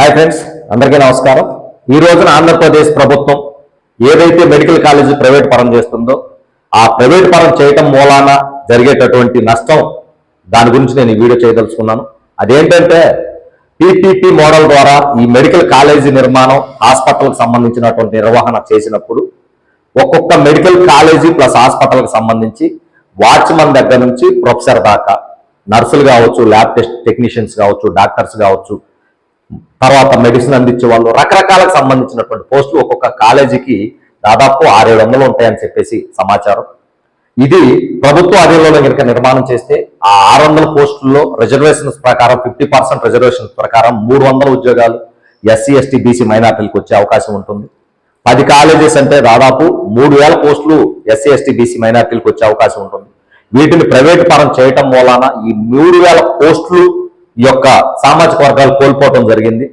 Hi friends అందరికీ నమస్కారం. ఈ రోజున ఆంధ్రప్రదేశ్ ప్రభుత్వం ఏదైతే మెడికల్ కాలేజీ ప్రైవేట్ పరం చేస్తుందో ఆ ప్రైవేట్ పరం చేయటం మూలాన జరిగేటటువంటి నష్టం దాని గురించి నేను ఈ వీడియో చేయదలుచుకున్నాను. అదేంటంటే పిపిపి మోడల్ ద్వారా ఈ మెడికల్ కాలేజీ నిర్మాణం హాస్పిటల్కి సంబంధించినటువంటి నిర్వహణ చేసినప్పుడు ఒక్కొక్క మెడికల్ కాలేజీ ప్లస్ హాస్పిటల్కి సంబంధించి వాచ్మన్ దగ్గర నుంచి ప్రొఫెసర్ దాకా నర్సులు కావచ్చు ల్యాబ్ టెస్ట్ టెక్నీషియన్స్ కావచ్చు డాక్టర్స్ కావచ్చు తర్వాత మెడిసిన్ అందించే వాళ్ళు రకరకాలకు సంబంధించినటువంటి పోస్టులు ఒక్కొక్క కాలేజీకి దాదాపు ఆరేడు వందలు ఉంటాయని చెప్పేసి సమాచారం. ఇది ప్రభుత్వ ఆధీనంలో కనుక నిర్మాణం చేస్తే ఆ ఆరు వందల పోస్టుల్లో రిజర్వేషన్స్ ప్రకారం ఫిఫ్టీ పర్సెంట్ రిజర్వేషన్స్ ప్రకారం మూడు వందల ఉద్యోగాలు ఎస్సీ ఎస్టీ బీసీ మైనార్టీలకు వచ్చే అవకాశం ఉంటుంది. పది కాలేజెస్ అంటే దాదాపు మూడు వేల పోస్టులు ఎస్సీ ఎస్టీ బీసీ మైనార్టీలకు వచ్చే అవకాశం ఉంటుంది. వీటిని ప్రైవేట్ పరం చేయటం మూలాన ఈ మూడు వేల పోస్టులు ఈ యొక్క సామాజిక వర్గాలు కోల్పోవటం జరిగింది.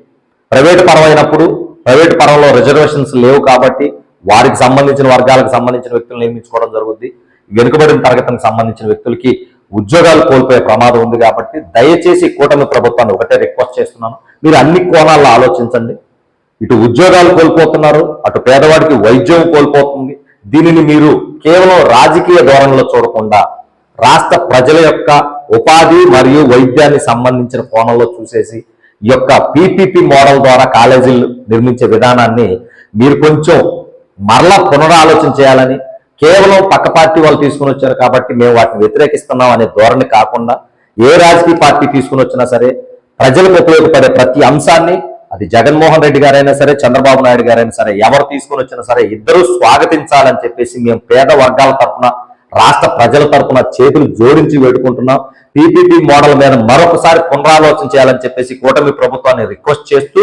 ప్రైవేట్ పరమైనప్పుడు ప్రైవేట్ పరంలో రిజర్వేషన్స్ లేవు కాబట్టి వారికి సంబంధించిన వర్గాలకు సంబంధించిన వ్యక్తులు నియమించుకోవడం జరుగుద్ది. వెనుకబడిన తరగతికి సంబంధించిన వ్యక్తులకి ఉద్యోగాలు కోల్పోయే ప్రమాదం ఉంది కాబట్టి దయచేసి కూటమి ప్రభుత్వాన్ని ఒకటే రిక్వెస్ట్ చేస్తున్నాను. మీరు అన్ని కోణాల్లో ఆలోచించండి. ఇటు ఉద్యోగాలు కోల్పోతున్నారు అటు పేదవాడికి వైద్యం కోల్పోతుంది. దీనిని మీరు కేవలం రాజకీయ ధోరణిలో చూడకుండా రాష్ట్ర ప్రజల యొక్క ఉపాధి మరియు వైద్యాన్ని సంబంధించిన కోణంలో చూసేసి ఈ యొక్క పీపీపీ మోడల్ ద్వారా కాలేజీలు నిర్మించే విధానాన్ని మీరు కొంచెం మరలా పునరాలోచన చేయాలని కేవలం పక్క పార్టీ వాళ్ళు తీసుకుని వచ్చారు కాబట్టి మేము వాటిని వ్యతిరేకిస్తున్నాం అనే ధోరణి కాకుండా ఏ రాజకీయ పార్టీ తీసుకుని వచ్చినా సరే ప్రజలకు ఉపయోగపడే ప్రతి అంశాన్ని అది జగన్మోహన్ రెడ్డి గారైనా సరే చంద్రబాబు నాయుడు గారైనా సరే ఎవరు తీసుకుని వచ్చినా సరే ఇద్దరూ స్వాగతించాలని చెప్పేసి మేము పేద వర్గాల తరఫున రాష్ట్ర ప్రజల తరపున చేతులు జోడించి వేడుకుంటున్నాం. పీపీపీ మోడల్ మీద మరొకసారి పునరాలోచన చేయాలని చెప్పేసి కూటమి ప్రభుత్వాన్ని రిక్వెస్ట్ చేస్తూ